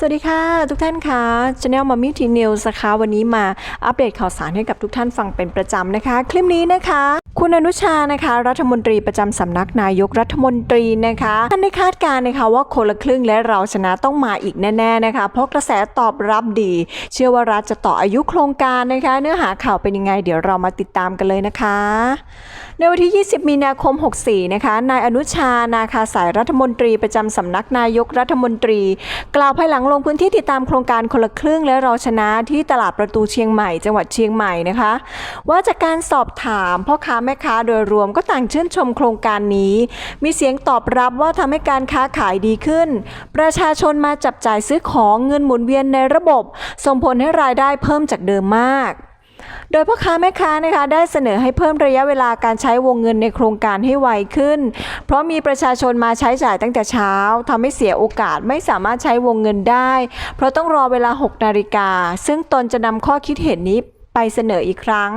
สวัสดีค่ะ ทุกท่านค่ะ Channel Mummy Tea News นะคะ วันนี้มาอัปเดตข่าวสารให้กับทุกท่านฟังเป็นประจำนะคะ คลิปนี้นะคะ คุณอนุชานะคะ รัฐมนตรีประจำสำนักนายกรัฐมนตรีนะคะท่านได้คาดการณ์นะคะว่าคนละครึ่งและเราชนะต้องมาอีกแน่ๆนะคะ เพราะกระแสตอบรับดี เชื่อว่ารัฐจะต่ออายุโครงการนะคะ เนื้อหาข่าวเป็นยังไง เดี๋ยวเรามาติดตามกันเลยนะคะ ในวันที่ 20 มีนาคม 64 นะคะนายอนุชานาคาสายรัฐมนตรีประจำสำนักนายกรัฐมนตรี กล่าวภายหลังลงพื้นที่ติดตามโครงการคนละครึ่งและเราชนะที่ตลาดประตูเชียงใหม่ จังหวัดเชียงใหม่นะคะ ว่าจากการสอบถามพ่อค้าแม่ค้าโดยรวมก็ต่างชื่นชมโครงการนี้ มีเสียงตอบรับว่าทำให้การค้าขายดีขึ้น ประชาชนมาจับจ่ายซื้อของเงินหมุนเวียนในระบบ ส่งผลให้รายได้เพิ่มจากเดิมมากโดยพ่อค้าแม่ค้านะคะได้เสนอให้เพิ่มระยะเวลาการใช้วงเงินในโครงการให้ไวขึ้น เพราะมีประชาชนมาใช้จ่ายตั้งแต่เช้าทำให้เสียโอกาสไม่สามารถใช้วงเงินได้ เพราะต้องรอเวลา 6 นาฬิกา ซึ่งตนจะนำข้อคิดเห็นนี้ ไปเสนออีกครั้ง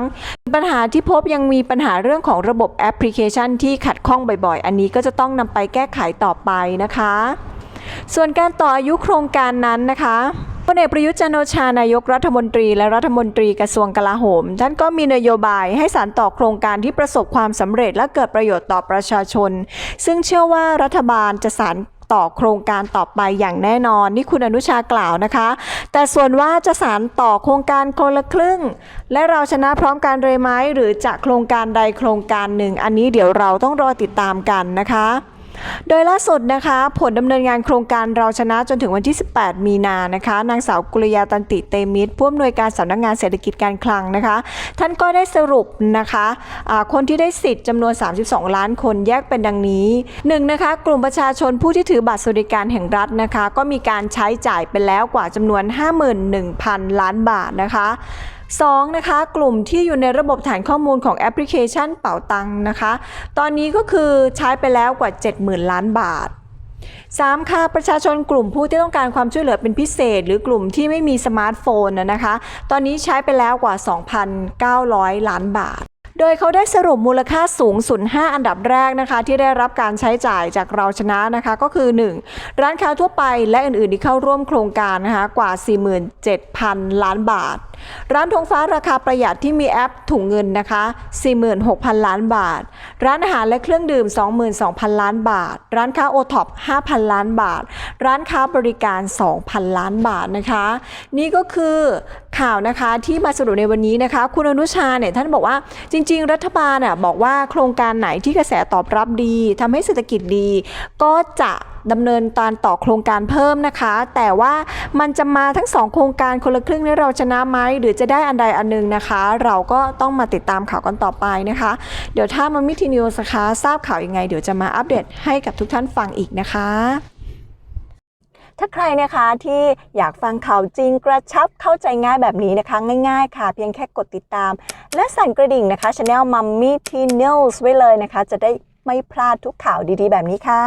ปัญหาที่พบยังมีปัญหาเรื่องของระบบแอปพลิเคชันที่ขัดข้องบ่อยๆ อันนี้ก็จะต้องนำไปแก้ไขต่อไปนะคะ ส่วนการต่ออายุโครงการนั้นนะคะพลเอกประยุทธ์จันโอชานายกรัฐมนตรีและรัฐมนตรีกระทรวงกลาโหม ท่านก็มีนโยบายให้สานต่อโครงการที่ประสบความสำเร็จและเกิดประโยชน์ต่อประชาชน ซึ่งเชื่อว่ารัฐบาลจะสาน ต่อโครงการต่อไปอย่างแน่นอน นี่คุณอนุชากล่าวนะคะ แต่ส่วนว่าจะสานต่อโครงการคนละครึ่ง และเราชนะพร้อมกันเลยไหมหรือจะโครงการใดโครงการหนึ่ง อันนี้เดี๋ยวเราต้องรอติดตามกันนะคะ โดยล่าสุดนะคะ ผลดำเนินงานโครงการเราชนะจนถึงวันที่ 18 มีนานะคะ นางสาวกุลยาตันติเตมิตรผู้อำนวยการสำนักงานเศรษฐกิจการคลังนะคะ ท่านก็ได้สรุปนะคะอ่าคนที่ได้สิทธิ์จำนวน 32 ล้านคนแยกเป็นดังนี้ 1. นะคะ กลุ่มประชาชนผู้ที่ถือบัตรสวัสดิการแห่งรัฐนะคะ ก็มีการใช้จ่ายไปแล้วกว่าจำนวน 51,000 ล้านบาทนะคะ 2. นะคะ กลุ่มที่อยู่ในระบบฐานข้อมูลของแอปพลิเคชันเป่าตังนะคะ ตอนนี้ก็คือใช้ไปแล้วกว่า 70,000 ล้านบาท 3. ค่ะประชาชนกลุ่มผู้ที่ต้องการความช่วยเหลือเป็นพิเศษ หรือกลุ่มที่ไม่มีสมาร์ทโฟนนะคะ ตอนนี้ใช้ไปแล้วกว่า 2,900 ล้านบาทโดยเขาได้สรุปมูลค่าสูงสุด 5 อันดับแรกนะคะ ที่ได้รับการใช้จ่ายจากเราชนะนะคะก็คือ 1. ร้านค้าทั่วไปและอื่น ๆ ที่เข้าร่วมโครงการนะคะกว่า 47,000 ล้านบาท ร้านธงฟ้าราคาประหยัดที่มีแอปถุงเงินนะคะ 46,000 ล้านบาท ร้านอาหารและเครื่องดื่ม 22,000 ล้านบาท ร้านค้าโอท็อป5,000 ล้านบาท ร้านค้าบริการ 2,000 ล้านบาทนะคะ นี่ก็คือ ข่าวนะคะที่มาสรุปในวันนี้นะคะ คุณอนุชาเนี่ยท่านบอกว่าจริง ๆ รัฐบาลอะบอกว่าโครงการไหนที่กระแสตอบรับดีทำให้เศรษฐกิจดี ก็จะดำเนินการต่อโครงการเพิ่มนะคะ แต่ว่ามันจะมาทั้งสองโครงการคนละครึ่งนี้เราชนะไหมหรือจะได้อันใดอันหนึงนะคะ เราก็ต้องมาติดตามข่าวกันต่อไปนะคะ เดี๋ยวถ้ามันมิทีนิวส์นะคะทราบข่าวยังไง เดี๋ยวจะมาอัปเดตให้กับทุกท่านฟังอีกนะคะ ถ้าใครนะคะที่อยากฟังข่าวจริงกระชับเข้าใจง่ายแบบนี้นะคะ ง่ายๆ ค่ะ เพียงแค่กดติดตาม และสั่นกระดิ่งนะคะ Channel Mummy T News ไว้เลยนะคะ จะได้ไม่พลาดทุกข่าวดีๆ แบบนี้ค่ะ